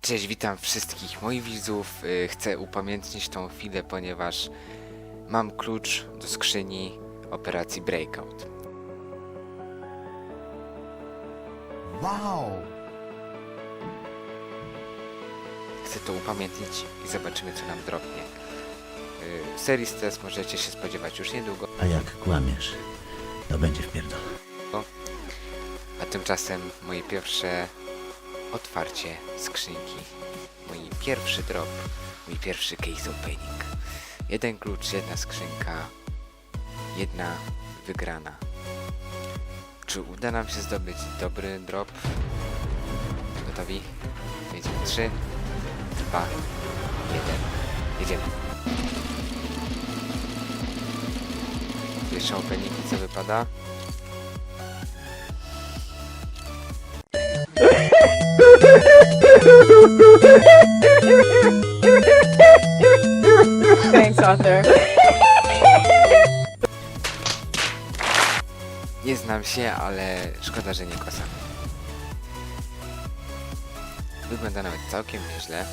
Cześć, witam wszystkich moich widzów. Y, Chcę upamiętnić tą chwilę, ponieważ mam klucz do skrzyni operacji Breakout. Wow! Chcę to upamiętnić i zobaczymy, co nam drobnie. Y, Serii Stress możecie się spodziewać już niedługo, A jak kłamiesz, to będzie wpierdol. a tymczasem moje pierwsze otwarcie skrzynki. Mój pierwszy drop, mój pierwszy case opening. Jeden klucz, jedna skrzynka, jedna wygrana. Czy uda nam się zdobyć dobry drop? Gotowi? Jedziemy. 3, 2, 1. Jedziemy. Pierwsza opening, co wypada? Thanks, Arthur. Nie znam się, ale szkoda, że nie kosa. Wygląda nawet całkiem nieźle.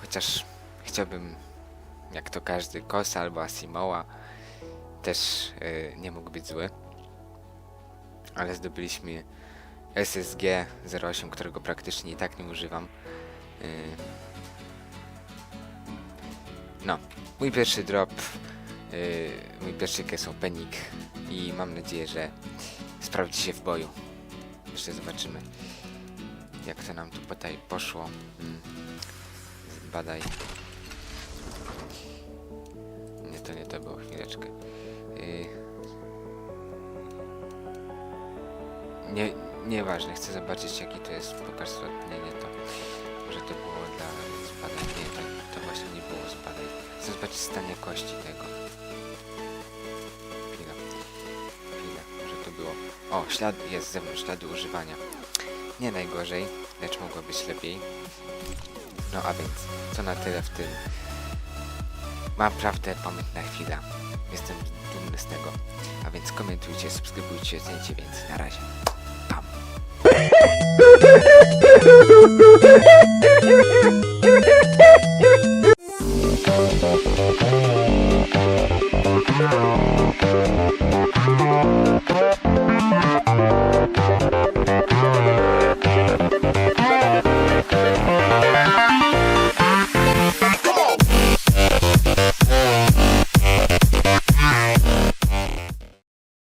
Chociaż chciałbym, jak to każdy, kosa albo Asimoła. Też yy, nie mógł być zły. Ale zdobyliśmy SSG 08, którego praktycznie i tak nie używam. Yy. No, mój pierwszy drop, yy, mój pierwszy case opening i mam nadzieję, że sprawdzi się w boju. Jeszcze zobaczymy, jak to nam tu tutaj poszło. Mm. Badaj. Nie, to nie to było, chwileczkę. Nie, nieważne, chcę zobaczyć jaki to jest pokaż. Nie, nie to. Może to było dla zbadań. Nie, to, to właśnie nie było zbadań. Chcę zobaczyć stanie kości tego. Chwila. Chwila, może to było. O, ślad jest z zewnątrz, ślady używania. Nie najgorzej, lecz mogło być lepiej. No a więc, to na tyle w tym. Mam prawdę, pamiętna chwila. Jestem dumny z tego. A więc komentujcie, subskrybujcie, ocencie, więc na razie. Ha ha ha ha ha ha!